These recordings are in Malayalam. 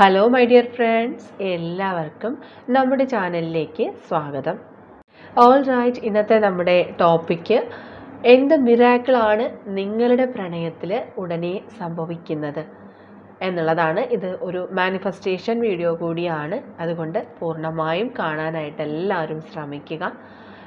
ഹലോ മൈ ഡിയർ ഫ്രണ്ട്സ് എല്ലാവർക്കും നമ്മുടെ ചാനലിലേക്ക് സ്വാഗതം. ഓൾ റൈറ്റ് ഇന്നത്തെ നമ്മുടെ ടോപ്പിക്ക് എന്ത് മിറാക്കിളാണ് നിങ്ങളുടെ പ്രണയത്തിൽ ഉടനെ സംഭവിക്കുന്നത് എന്നുള്ളതാണ്. ഇത് ഒരു മാനിഫെസ്റ്റേഷൻ വീഡിയോ കൂടിയാണ്. അതുകൊണ്ട് പൂർണമായും കാണാനായിട്ട് എല്ലാവരും ശ്രമിക്കുക.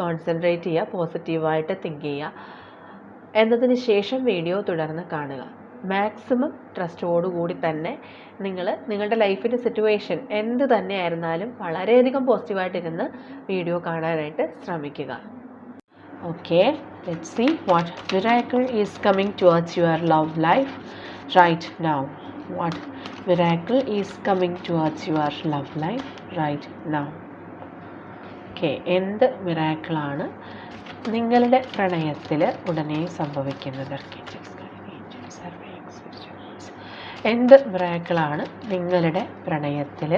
കോൺസെൻട്രേറ്റ് ചെയ്യുക പോസിറ്റീവായിട്ട് തിങ്ക് ചെയ്യുക. എന്നതിന് ശേഷം വീഡിയോ തുടർന്ന് കാണുക. മാക്സിമം ട്രസ്റ്റോടുകൂടി തന്നെ നിങ്ങൾ നിങ്ങളുടെ ലൈഫിന്റെ സിറ്റുവേഷൻ എന്ത് തന്നെയായിരുന്നാലും വളരെയധികം പോസിറ്റീവായിട്ടിരുന്ന് വീഡിയോ കാണാനായിട്ട് ശ്രമിക്കുക. Okay let see what miracle is coming towards your love life right now what miracle is coming towards your love life right now okay എന്ത് മിറാക്കിളാണ് നിങ്ങളുടെ പ്രണയത്തിൽ ഉടനെ സംഭവിക്കുന്നത്? എന്ത് മിറാക്കിളാണ് നിങ്ങളുടെ പ്രണയത്തിൽ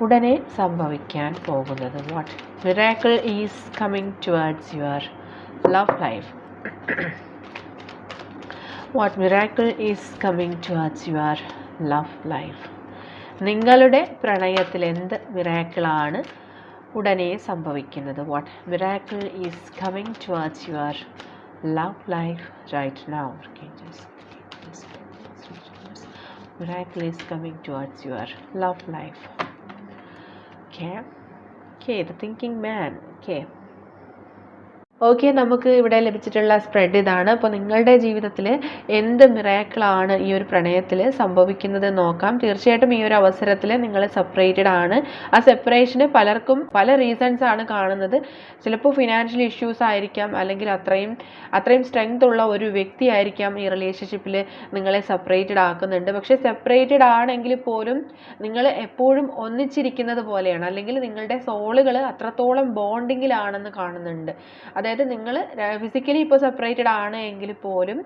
ഉടനെ സംഭവിക്കാൻ പോകുന്നത്? What miracle is coming towards your love life what miracle is coming towards your love life നിങ്ങളുടെ പ്രണയത്തിൽ എന്ത് മിറാക്കിളാണ് ഉടനെ സംഭവിക്കുന്നത് what miracle is coming towards your love life right now miracle is coming towards your love life okay okay the thinking man okay Okay നമുക്ക് ഇവിടെ ലഭിച്ചിട്ടുള്ള സ്പ്രെഡ് ഇതാണ്. അപ്പോൾ നിങ്ങളുടെ ജീവിതത്തിൽ എന്ത് മിറാക്കിളാണ് ഈ ഒരു പ്രണയത്തിൽ സംഭവിക്കുന്നത് നോക്കാം. തീർച്ചയായിട്ടും ഈ ഒരു അവസരത്തിൽ നിങ്ങൾ സെപ്പറേറ്റഡ് ആണ്. ആ സെപ്പറേഷന് പലർക്കും പല റീസൺസ് ആണ് കാണുന്നത്. ചിലപ്പോൾ ഫിനാൻഷ്യൽ ഇഷ്യൂസ് ആയിരിക്കാം അല്ലെങ്കിൽ അത്രയും അത്രയും സ്ട്രെങ്ത് ഉള്ള ഒരു വ്യക്തി ആയിരിക്കാം ഈ റിലേഷൻഷിപ്പിൽ നിങ്ങളെ സെപ്പറേറ്റഡ് ആക്കുന്നുണ്ട്. പക്ഷേ സെപ്പറേറ്റഡ് ആണെങ്കിൽ പോലും നിങ്ങൾ എപ്പോഴും ഒന്നിച്ചിരിക്കുന്നത് പോലെയാണ്. അല്ലെങ്കിൽ നിങ്ങളുടെ സോളുകൾ അത്രത്തോളം ബോണ്ടിങ്ങിലാണെന്ന് കാണുന്നുണ്ട്. അതായത് നിങ്ങൾ ഫിസിക്കലി ഇപ്പോൾ സെപ്പറേറ്റഡ് ആണ് എങ്കിൽ പോലും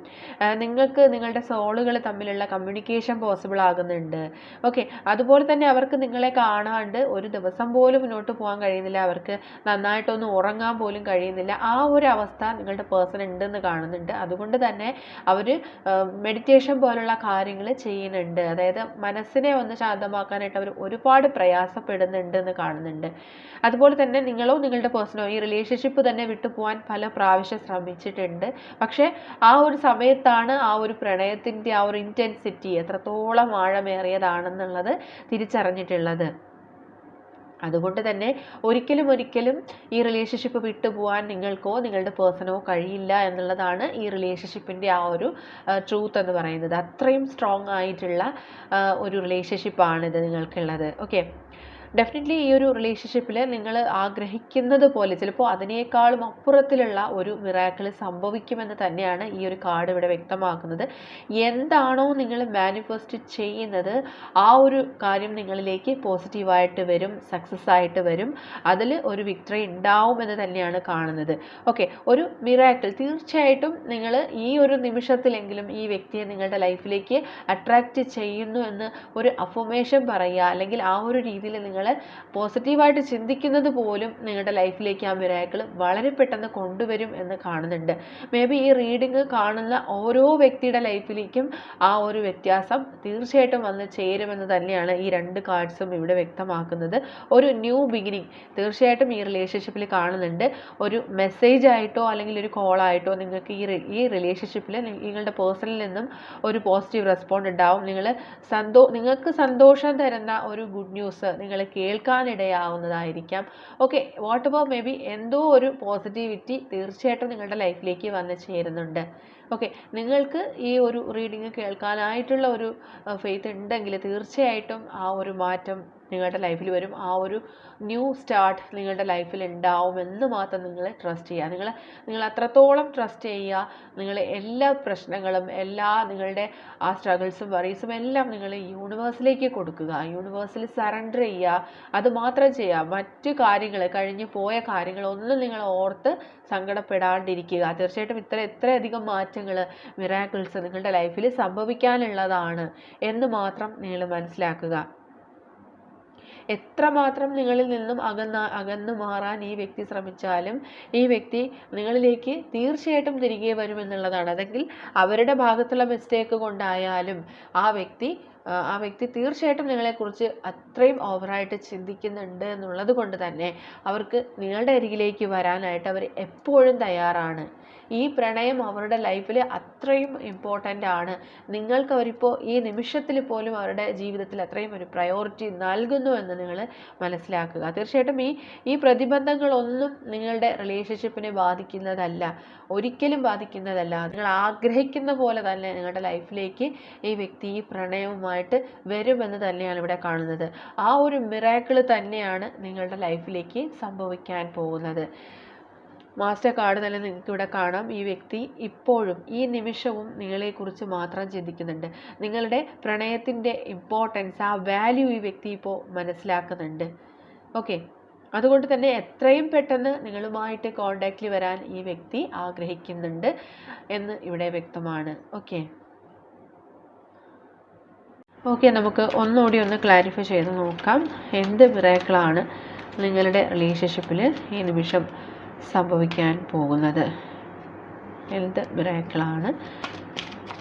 നിങ്ങൾക്ക് നിങ്ങളുടെ സോളുകൾ തമ്മിലുള്ള കമ്മ്യൂണിക്കേഷൻ പോസിബിൾ ആകുന്നുണ്ട്. ഓക്കെ അതുപോലെ തന്നെ അവർക്ക് നിങ്ങളെ കാണാണ്ട് ഒരു ദിവസം പോലും മുന്നോട്ട് പോകാൻ കഴിയുന്നില്ല. അവർക്ക് നന്നായിട്ടൊന്ന് ഉറങ്ങാൻ പോലും കഴിയുന്നില്ല. ആ ഒരു അവസ്ഥ നിങ്ങളുടെ പേഴ്സൺ ഉണ്ടെന്ന് കാണുന്നുണ്ട്. അതുകൊണ്ട് തന്നെ അവർ മെഡിറ്റേഷൻ പോലുള്ള കാര്യങ്ങൾ ചെയ്യുന്നുണ്ട്. അതായത് മനസ്സിനെ ഒന്ന് ശാന്തമാക്കാനായിട്ട് അവർ ഒരുപാട് പ്രയാസപ്പെടുന്നുണ്ട് എന്ന് കാണുന്നുണ്ട്. അതുപോലെ തന്നെ നിങ്ങളോ നിങ്ങളുടെ പേഴ്സണോ ഈ റിലേഷൻഷിപ്പ് തന്നെ വിട്ടു പല പ്രാവശ്യം ശ്രമിച്ചിട്ടുണ്ട്. പക്ഷേ ആ ഒരു സമയത്താണ് ആ ഒരു പ്രണയത്തിന്റെ ആ ഒരു ഇന്റൻസിറ്റി എത്രത്തോളം ആഴമേറിയതാണെന്നുള്ളത് തിരിച്ചറിഞ്ഞിട്ടുള്ളത്. അതുകൊണ്ട് തന്നെ ഒരിക്കലും ഒരിക്കലും ഈ റിലേഷൻഷിപ്പ് വിട്ടുപോകാൻ നിങ്ങൾക്കോ നിങ്ങളുടെ പേഴ്സണോ കഴിയില്ല എന്നുള്ളതാണ് ഈ റിലേഷൻഷിപ്പിന്റെ ആ ഒരു ട്രൂത്ത് എന്ന് പറയുന്നത്. അത്രയും സ്ട്രോങ് ആയിട്ടുള്ള ഒരു റിലേഷൻഷിപ്പാണിത് നിങ്ങൾക്കുള്ളത്. ഓക്കെ ഡെഫിനറ്റ്ലി ഈ ഒരു റിലേഷൻഷിപ്പിൽ നിങ്ങൾ ആഗ്രഹിക്കുന്നത് പോലെ ചിലപ്പോൾ അതിനേക്കാളും അപ്പുറത്തിലുള്ള ഒരു മിറാക്കിൾ സംഭവിക്കുമെന്ന് തന്നെയാണ് ഈ ഒരു കാർഡ് ഇവിടെ വ്യക്തമാക്കുന്നത്. എന്താണോ നിങ്ങൾ മാനിഫെസ്റ്റ് ചെയ്യുന്നത് ആ ഒരു കാര്യം നിങ്ങളിലേക്ക് പോസിറ്റീവായിട്ട് വരും സക്സസ് ആയിട്ട് വരും. അതിൽ ഒരു വിക്ടറി ഉണ്ടാവും എന്ന് തന്നെയാണ് കാണുന്നത്. ഓക്കെ ഒരു മിറാക്കിൾ തീർച്ചയായിട്ടും നിങ്ങൾ ഈ ഒരു നിമിഷത്തിലെങ്കിലും ഈ വ്യക്തിയെ നിങ്ങളുടെ ലൈഫിലേക്ക് അട്രാക്റ്റ് ചെയ്യുന്നു എന്ന് ഒരു അഫോമേഷൻ പറയുക അല്ലെങ്കിൽ ആ ഒരു രീതിയിൽ നിങ്ങൾ നിങ്ങൾ പോസിറ്റീവായിട്ട് ചിന്തിക്കുന്നത് പോലും നിങ്ങളുടെ ലൈഫിലേക്ക് ആ മിറാക്കിൾ വളരെ പെട്ടെന്ന് കൊണ്ടുവരും എന്ന് കാണുന്നുണ്ട്. മേ ബി ഈ റീഡിങ് കാണുന്ന ഓരോ വ്യക്തിയുടെ ലൈഫിലേക്കും ആ ഒരു വ്യത്യാസം തീർച്ചയായിട്ടും വന്ന് ചേരുമെന്ന് തന്നെയാണ് ഈ രണ്ട് കാർഡ്സും ഇവിടെ വ്യക്തമാക്കുന്നത്. ഒരു ന്യൂ ബിഗിനിങ് തീർച്ചയായിട്ടും ഈ റിലേഷൻഷിപ്പിൽ കാണുന്നുണ്ട്. ഒരു മെസ്സേജ് ആയിട്ടോ അല്ലെങ്കിൽ ഒരു കോൾ ആയിട്ടോ നിങ്ങൾക്ക് ഈ ഈ റിലേഷൻഷിപ്പിൽ നിങ്ങളുടെ പേഴ്സണിൽ നിന്നും ഒരു പോസിറ്റീവ് റെസ്പോണ്ട് ഉണ്ടാവും. നിങ്ങൾ സന്തോ നിങ്ങൾക്ക് സന്തോഷം തരുന്ന ഒരു ഗുഡ് ന്യൂസ് നിങ്ങൾ കേൾക്കാനിടയാവുന്നതായിരിക്കാം. Okay what about maybe എന്തോ ഒരു പോസിറ്റിവിറ്റി തീർച്ചയായിട്ടും നിങ്ങളുടെ ലൈഫിലേക്ക് വന്ന് ചേരുന്നുണ്ട്. ഓക്കെ നിങ്ങൾക്ക് ഈ ഒരു റീഡിങ് കേൾക്കാനായിട്ടുള്ള ഒരു ഫെയ്ത്ത് ഉണ്ടെങ്കിൽ തീർച്ചയായിട്ടും ആ ഒരു മാറ്റം നിങ്ങളുടെ ലൈഫിൽ വരും. ആ ഒരു ന്യൂ സ്റ്റാർട്ട് നിങ്ങളുടെ ലൈഫിൽ ഉണ്ടാവുമെന്ന് മാത്രം നിങ്ങൾ ട്രസ്റ്റ് ചെയ്യുക. നിങ്ങൾ നിങ്ങൾ അത്രത്തോളം ട്രസ്റ്റ് ചെയ്യുക. നിങ്ങൾ എല്ലാ പ്രശ്നങ്ങളും എല്ലാ നിങ്ങളുടെ ആ സ്ട്രഗിൾസും വറീസും എല്ലാം നിങ്ങൾ യൂണിവേഴ്സിലേക്ക് കൊടുക്കുക. യൂണിവേഴ്സിൽ സറണ്ടർ ചെയ്യുക. അത് മാത്രം ചെയ്യുക. മറ്റു കാര്യങ്ങൾ കഴിഞ്ഞു പോയ കാര്യങ്ങളൊന്നും നിങ്ങൾ ഓർത്ത് സങ്കടപ്പെടാണ്ടിരിക്കുക. തീർച്ചയായിട്ടും ഇത്ര ഇത്രയധികം മാറ്റങ്ങൾ മിറാക്കിൾസ് നിങ്ങളുടെ ലൈഫിൽ സംഭവിക്കാനുള്ളതാണ് എന്ന് മാത്രം നിങ്ങൾ മനസ്സിലാക്കുക. എത്രമാത്രം നിങ്ങളിൽ നിന്നും അകന്ന അകന്നു മാറാൻ ഈ വ്യക്തി ശ്രമിച്ചാലും ഈ വ്യക്തി നിങ്ങളിലേക്ക് തീർച്ചയായിട്ടും തിരികെ വരുമെന്നുള്ളതാണ്. അതെങ്കിൽ അവരുടെ ഭാഗത്തുള്ള മിസ്റ്റേക്ക് കൊണ്ടായാലും ആ വ്യക്തി ആ, വ്യക്തി തീർച്ചയായിട്ടും നിങ്ങളെക്കുറിച്ച് അത്രയും ഓവറായിട്ട് ചിന്തിക്കുന്നുണ്ട് എന്നുള്ളത് കൊണ്ട് തന്നെ അവർക്ക് നിങ്ങളുടെ അരികിലേക്ക് വരാനായിട്ട് അവർ എപ്പോഴും തയ്യാറാണ്. ഈ പ്രണയം അവരുടെ ലൈഫിൽ അത്രയും ഇമ്പോർട്ടന്റ് ആണ്. നിങ്ങൾക്ക് അവരിപ്പോൾ ഈ നിമിഷത്തിൽ പോലും അവരുടെ ജീവിതത്തിൽ അത്രയും ഒരു പ്രയോറിറ്റി നൽകുന്നു എന്ന് നിങ്ങൾ മനസ്സിലാക്കുക. തീർച്ചയായിട്ടും ഈ ഈ പ്രതിബന്ധങ്ങളൊന്നും നിങ്ങളുടെ റിലേഷൻഷിപ്പിനെ ബാധിക്കുന്നതല്ല. ഒരിക്കലും ബാധിക്കുന്നതല്ല. നിങ്ങൾ ആഗ്രഹിക്കുന്ന പോലെ തന്നെ നിങ്ങളുടെ ലൈഫിലേക്ക് ഈ വ്യക്തി ഈ പ്രണയവുമായിട്ട് വരുമെന്ന് തന്നെയാണ് ഇവിടെ കാണുന്നത്. ആ ഒരു മിറാക്കിൾ തന്നെയാണ് നിങ്ങളുടെ ലൈഫിലേക്ക് സംഭവിക്കാൻ പോകുന്നത്. മാസ്റ്റർ കാർഡ് തന്നെ നിങ്ങൾക്ക് ഇവിടെ കാണാം. ഈ വ്യക്തി ഇപ്പോഴും ഈ നിമിഷവും നിങ്ങളെക്കുറിച്ച് മാത്രം ചിന്തിക്കുന്നുണ്ട്. നിങ്ങളുടെ പ്രണയത്തിന്റെ ഇമ്പോർട്ടൻസ് ആ വാല്യൂ ഈ വ്യക്തി ഇപ്പോൾ മനസ്സിലാക്കുന്നുണ്ട്. ഓക്കെ അതുകൊണ്ട് തന്നെ എത്രയും പെട്ടെന്ന് നിങ്ങളുമായിട്ട് കോണ്ടാക്റ്റിൽ വരാൻ ഈ വ്യക്തി ആഗ്രഹിക്കുന്നുണ്ട് എന്ന് ഇവിടെ വ്യക്തമാണ്. ഓക്കെ ഓക്കെ നമുക്ക് ഒന്നുകൂടി ഒന്ന് ക്ലാരിഫൈ ചെയ്ത് നോക്കാം. എന്ത് മിറാക്കിളാണ് നിങ്ങളുടെ റിലേഷൻഷിപ്പിൽ ഈ നിമിഷം സംഭവിക്കാൻ പോകുന്നത്? എന്ത് മിറാക്കിളാണ്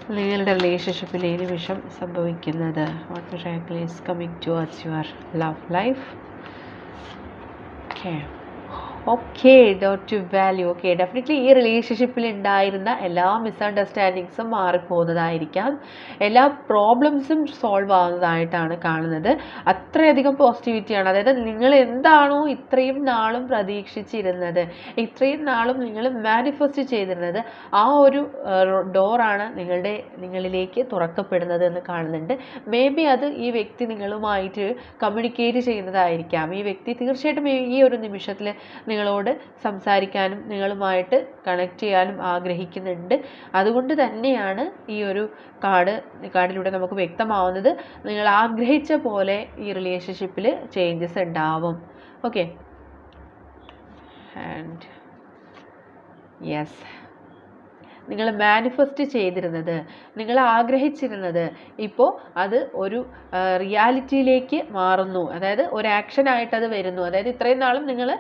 നിങ്ങളുടെ റിലേഷൻഷിപ്പിൽ ഈ നിമിഷം സംഭവിക്കുന്നത്? What miracle is coming towards your love life okay okay dot to value okay definitely ഈ റിലേഷൻഷിപ്പിൽ ഉണ്ടായിരുന്ന എല്ലാ മിസ്അണ്ടർസ്റ്റാൻഡിങ്സും മാറിപ്പോകുന്നതായിരിക്കാം. എല്ലാ പ്രോബ്ലംസും സോൾവ് ആവുന്നതായിട്ടാണ് കാണുന്നത്. അത്രയധികം പോസിറ്റിവിറ്റിയാണ് അതായത് നിങ്ങൾ എന്താണോ ഇത്രയും നാളും പ്രതീക്ഷിച്ചിരുന്നത് ഇത്രയും നാളും നിങ്ങൾ മാനിഫെസ്റ്റ് ചെയ്തിരുന്നത് ആ ഒരു ഡോറാണ് നിങ്ങളുടെ നിങ്ങളിലേക്ക് തുറക്കപ്പെടുന്നത് എന്ന് കാണുന്നുണ്ട്. മേ ബി അത് ഈ വ്യക്തി നിങ്ങളുമായിട്ട് കമ്മ്യൂണിക്കേറ്റ് ചെയ്യുന്നതായിരിക്കാം. ഈ വ്യക്തി തീർച്ചയായിട്ടും ഈ- ഒരു നിമിഷത്തിൽ നിങ്ങളോട് സംസാരിക്കാനും നിങ്ങളുമായിട്ട് കണക്ട് ചെയ്യാനും ആഗ്രഹിക്കുന്നുണ്ട്. അതുകൊണ്ട് തന്നെയാണ് ഈ ഒരു കാർഡ് കാർഡിലൂടെ നമുക്ക് വ്യക്തമാവുന്നത്. നിങ്ങൾ ആഗ്രഹിച്ച പോലെ ഈ റിലേഷൻഷിപ്പിൽ ചേഞ്ചസ് ഉണ്ടാവും. ഓക്കെ ആൻഡ് യെസ് നിങ്ങൾ മാനിഫെസ്റ്റ് ചെയ്തിരുന്നത് നിങ്ങൾ ആഗ്രഹിച്ചിരുന്നത്. ഇപ്പോൾ അത് ഒരു റിയാലിറ്റിയിലേക്ക് മാറുന്നു. അതായത് ഒരു ആക്ഷനായിട്ട് അത് വരുന്നു. അതായത് ഇത്രയും നാളും നിങ്ങൾ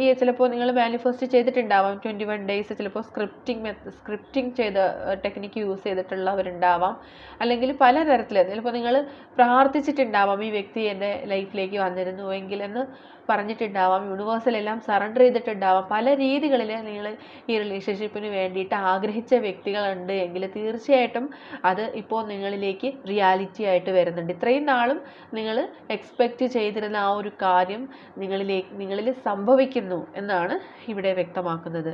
ഈ ചിലപ്പോൾ നിങ്ങൾ മാനിഫെസ്റ്റ് ചെയ്തിട്ടുണ്ടാവാം. ട്വന്റി വൺ ഡേയ്സ് ചിലപ്പോൾ സ്ക്രിപ്റ്റിംഗ് മെത്ത സ്ക്രിപ്റ്റിംഗ് ചെയ്ത ടെക്നിക്ക് യൂസ് ചെയ്തിട്ടുള്ളവരുണ്ടാവാം. അല്ലെങ്കിൽ പല തരത്തിൽ ചിലപ്പോൾ നിങ്ങൾ പ്രാർത്ഥിച്ചിട്ടുണ്ടാവാം ഈ വ്യക്തി എന്റെ ലൈഫിലേക്ക് വന്നിരുന്നു എങ്കിൽ എന്ന് പറഞ്ഞിട്ടുണ്ടാവാം. യൂണിവേഴ്സിലെല്ലാം സറണ്ടർ ചെയ്തിട്ടുണ്ടാവാം. പല രീതികളിൽ നിങ്ങൾ ഈ റിലേഷൻഷിപ്പിന് വേണ്ടിയിട്ട് ആഗ്രഹിച്ച വ്യക്തികളുണ്ട് എങ്കിൽ തീർച്ചയായിട്ടും അത് ഇപ്പോൾ നിങ്ങളിലേക്ക് റിയാലിറ്റി ആയിട്ട് വരുന്നുണ്ട്. ഇത്രയും നാളും നിങ്ങൾ എക്സ്പെക്റ്റ് ചെയ്തിരുന്ന ആ ഒരു കാര്യം നിങ്ങളിലേക്ക് നിങ്ങളിൽ സംഭവിക്കുന്നു എന്നാണ് ഇവിടെ വ്യക്തമാക്കുന്നത്.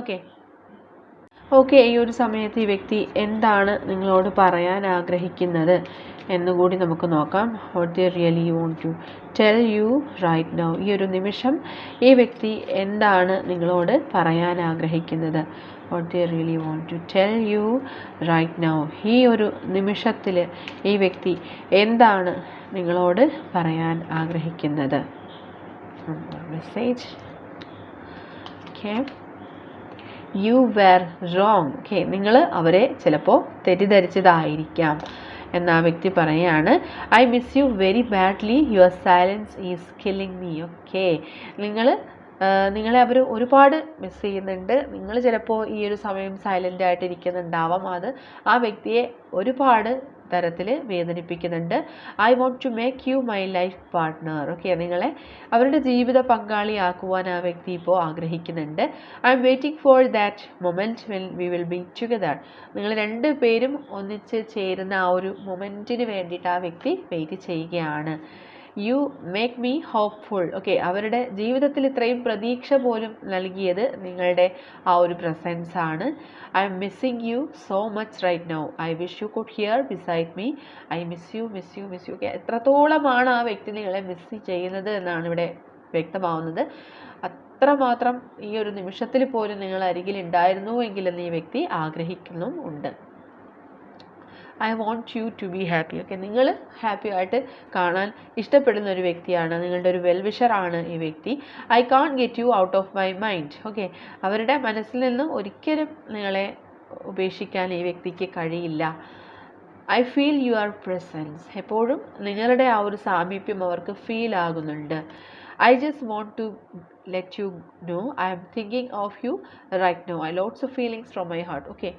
ഓക്കെ ഓക്കെ ഈ ഒരു സമയത്ത് ഈ വ്യക്തി എന്താണ് നിങ്ങളോട് പറയാൻ ആഗ്രഹിക്കുന്നത് എന്നുകൂടി നമുക്ക് നോക്കാം. What they really want to tell you right now ഈ ഒരു നിമിഷം ഈ വ്യക്തി എന്താണ് നിങ്ങളോട് പറയാൻ ആഗ്രഹിക്കുന്നത്? What they really want to tell you right now ഈ ഒരു നിമിഷത്തിൽ ഈ വ്യക്തി എന്താണ് നിങ്ങളോട് പറയാൻ ആഗ്രഹിക്കുന്നത്? Message okay you were wrong okay നിങ്ങൾ അവരെ ചിലപ്പോൾ തെറ്റിദ്ധരിച്ചതായിരിക്കാം. എന്ന് ആ വ്യക്തി പറയുകയാണ്. I miss you very badly your silence is killing me okay നിങ്ങൾ നിങ്ങളെ അവർ ഒരുപാട് മിസ് ചെയ്യുന്നുണ്ട്. നിങ്ങൾ ചിലപ്പോൾ ഈ ഒരു സമയം സൈലന്റ് ആയിട്ട് ഇരിക്കുന്നുണ്ടാവാം. അത് ആ വ്യക്തിയെ ഒരുപാട് തരത്തിൽ വേദനിപ്പിക്കുന്നുണ്ട്. I want to make you my life partner okay നിങ്ങളെ അവരുടെ ജീവിത പങ്കാളിയാക്കുവാൻ ആ വ്യക്തി ഇപ്പോൾ ആഗ്രഹിക്കുന്നുണ്ട്. I'm waiting for that moment when we will be together നിങ്ങൾ രണ്ട് പേരും ഒന്നിച്ച് ചേരുന്ന ആ ഒരു മൊമെന്റിന് വേണ്ടിയിട്ട് ആ വ്യക്തി വെയിറ്റ് ചെയ്യുകയാണ്. You make me hopeful okay അവരുടെ ജീവിതത്തിൽ ഇത്രയും പ്രതീക്ഷ പോലും നൽകിയത് നിങ്ങളുടെ ആ ഒരു പ്രസൻസ് ആണ്. I'm missing you so much right now I wish you could here beside me I miss you miss you miss you okay എത്രത്തോളമാണ് ആ വ്യക്തി നിങ്ങളെ മിസ് ചെയ്യുന്നത് എന്നാണ് ഇവിടെ വ്യക്തമാവുന്നത്. അത്രമാത്രം ഈ ഒരു നിമിഷത്തിൽ പോലും നിങ്ങൾ അരികിൽ ഉണ്ടായിരുന്നു എങ്കിലെന്ന് ഈ വ്യക്തി ആഗ്രഹിക്കുന്നും ഉണ്ട് I want you to be happy okay നിങ്ങൾ ഹാപ്പി ആയിട്ട് കാണാൻ ഇഷ്ടപ്പെടുന്ന ഒരു വ്യക്തിയാണ്. നിങ്ങളുടെ ഒരു വെൽവിഷറാണ് ഈ വ്യക്തി. I can't get you out of my mind okay അവരുടെ മനസ്സിൽ നിന്ന് ഒരിക്കലും നിങ്ങളെ ഉപേക്ഷിക്കാൻ ഈ വ്യക്തിക്ക് കഴിയില്ല. ഐ ഫീൽ യുവർ പ്രസൻസ് എപ്പോഴും നിങ്ങളുടെ ആ ഒരു സാമീപ്യം അവർക്ക് ഫീൽ ആകുന്നുണ്ട്. I just want to let you know I'm thinking of you right now I lots of feelings from my heart okay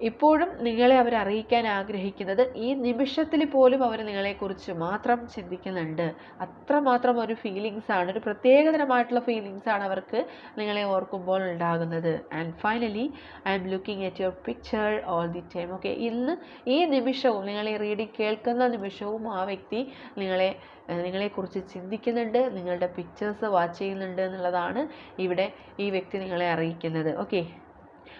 ഇപ്പോഴും നിങ്ങളെ അവർ അറിയിക്കാൻ ആഗ്രഹിക്കുന്നത് ഈ നിമിഷത്തിൽ പോലും അവർ നിങ്ങളെക്കുറിച്ച് മാത്രം ചിന്തിക്കുന്നുണ്ട്. അത്രമാത്രം ഒരു ഫീലിങ്സ് ആണ് ഒരു പ്രത്യേകതരമായിട്ടുള്ള ഫീലിങ്സ് ആണ് അവർക്ക് നിങ്ങളെ ഓർക്കുമ്പോൾ ഉണ്ടാകുന്നത്. And finally I'm looking at your picture all the time okay ഇന്ന് ഈ നിമിഷവും നിങ്ങളെ റീഡിങ് കേൾക്കുന്ന നിമിഷവും ആ വ്യക്തി നിങ്ങളെ നിങ്ങളെക്കുറിച്ച് ചിന്തിക്കുന്നുണ്ട് നിങ്ങളുടെ പിക്ചേഴ്സ് വാച്ച് ചെയ്യുന്നുണ്ട് എന്നുള്ളതാണ് ഇവിടെ ഈ വ്യക്തി നിങ്ങളെ അറിയിക്കുന്നത്. ഓക്കെ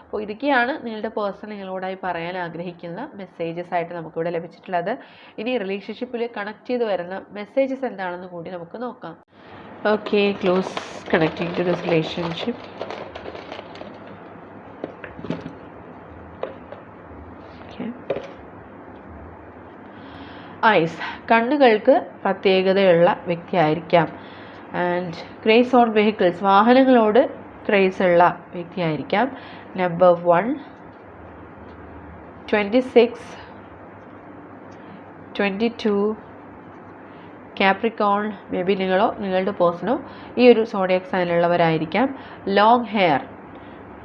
അപ്പോൾ ഇതൊക്കെയാണ് നിങ്ങളുടെ പേഴ്സൺ നിങ്ങളോടായി പറയാൻ ആഗ്രഹിക്കുന്ന മെസ്സേജസ് ആയിട്ട് നമുക്കിവിടെ ലഭിച്ചിട്ടുള്ളത്. ഇനി റിലേഷൻഷിപ്പിൽ കണക്ട് ചെയ്ത് വരുന്ന മെസ്സേജസ് എന്താണെന്ന് കൂടി നമുക്ക് നോക്കാം. Okay close connecting to this relationship eyes കണ്ണുകൾക്ക് പ്രത്യേകതയുള്ള വ്യക്തിയായിരിക്കാം. ആൻഡ് ക്രേസ് ഓൺ വെഹിക്കിൾസ് വാഹനങ്ങളോട് ക്രേസ് ഉള്ള വ്യക്തിയായിരിക്കാം. Number one twenty six Capricorn to Capricorn maybe നിങ്ങളോ നിങ്ങളുടെ പേഴ്സണോ ഈ ഒരു സോഡിയക് സൈനിലുള്ളവരായിരിക്കാം ലോങ് ഹെയർ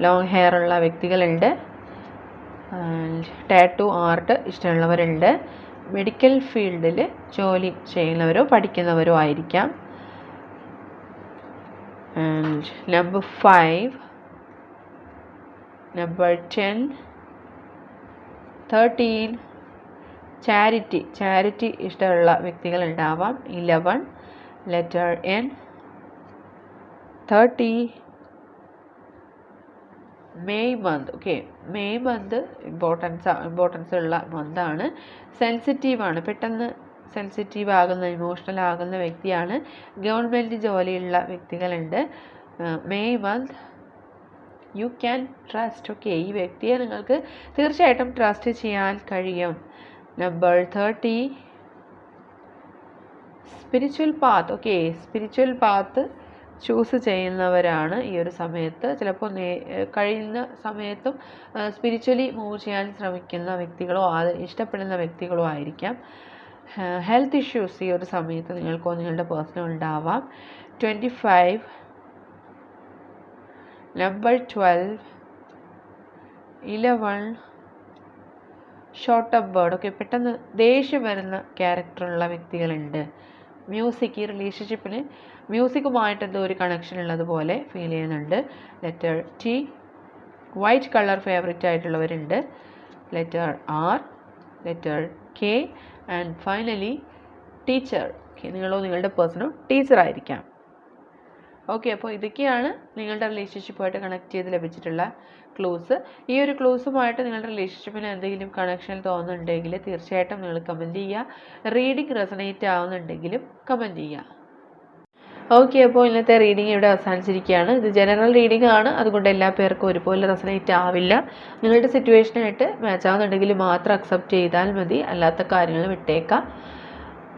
ലോങ് ഹെയർ ഉള്ള വ്യക്തികളുണ്ട്. ടാറ്റു ആർട്ട് ഇഷ്ടമുള്ളവരുണ്ട്. മെഡിക്കൽ ഫീൽഡിൽ ജോലി ചെയ്യുന്നവരോ പഠിക്കുന്നവരോ ആയിരിക്കാം. Number number 5 number 10 13 charity charity ഇഷ്ടമുള്ള വ്യക്തികൾ ഉണ്ടാവാം. Eleven letter N thirty May month okay May month importance importance ഉള്ള മന്താണ് സെൻസിറ്റീവാണ് പെട്ടെന്ന് സെൻസിറ്റീവ് ആകുന്ന ഇമോഷണൽ ആകുന്ന വ്യക്തിയാണ്. ഗവൺമെന്റ് ജോലിയുള്ള വ്യക്തികളുണ്ട്. May month you can trust okay ഈ വ്യക്തിയെ നിങ്ങൾക്ക് തീർച്ചയായിട്ടും ട്രസ്റ്റ് ചെയ്യാൻ കഴിയും. Number thirty spiritual path okay spiritual path choose ചെയ്യുന്നവരാണ് ഈ ഒരു സമയത്ത്. ചിലപ്പോൾ നേ കഴിയുന്ന സമയത്തും സ്പിരിച്വലി മൂവ് ചെയ്യാൻ ശ്രമിക്കുന്ന വ്യക്തികളോ അത് ഇഷ്ടപ്പെടുന്ന വ്യക്തികളോ ആയിരിക്കാം. ഹെൽത്ത് ഇഷ്യൂസ് ഈ ഒരു സമയത്ത് നിങ്ങൾക്കോ നിങ്ങളുടെ പേഴ്സണൽ ഉണ്ടാവാം. Twenty five number twelve eleven short bird okay പെട്ടെന്ന് ദേഷ്യം വരുന്ന ക്യാരക്ടറുള്ള വ്യക്തികളുണ്ട്. മ്യൂസിക് ഈ റിലേഷൻഷിപ്പിന് മ്യൂസിക്കുമായിട്ട് എന്തോ ഒരു കണക്ഷൻ ഉള്ളതുപോലെ ഫീൽ ചെയ്യുന്നുണ്ട്. Letter T white colour favourite ആയിട്ടുള്ളവരുണ്ട്. Letter R letter K and finally teacher നിങ്ങളോ നിങ്ങളുടെ പേഴ്സണോ ടീച്ചറായിരിക്കാം ഓക്കെ അപ്പോൾ ഇതൊക്കെയാണ് നിങ്ങളുടെ റിലേഷൻഷിപ്പുമായിട്ട് കണക്ട് ചെയ്ത് ലഭിച്ചിട്ടുള്ള ക്ലൂസ് ഈ ഒരു ക്ലൂസുമായിട്ട് നിങ്ങളുടെ റിലേഷൻഷിപ്പിന് എന്തെങ്കിലും കണക്ഷൻ തോന്നുന്നുണ്ടെങ്കിൽ തീർച്ചയായിട്ടും നിങ്ങൾ കമന്റ് ചെയ്യുക. റീഡിംഗ് റെസണേറ്റ് ആവുന്നുണ്ടെങ്കിലും കമന്റ് ചെയ്യുക. ഓക്കെ അപ്പോൾ ഇന്നത്തെ റീഡിംഗ് ഇവിടെ അവസാനിച്ചിരിക്കുകയാണ്. ഇത് ജനറൽ റീഡിംഗ് ആണ്. അതുകൊണ്ട് എല്ലാ പേർക്കും ഒരുപോലെ റെസണേറ്റ് ആവില്ല. നിങ്ങളുടെ സിറ്റുവേഷനായിട്ട് മാച്ച് ആവുന്നുണ്ടെങ്കിൽ മാത്രം അക്സെപ്റ്റ് ചെയ്താൽ മതി. അല്ലാത്ത കാര്യങ്ങൾ വിട്ടേക്കാം.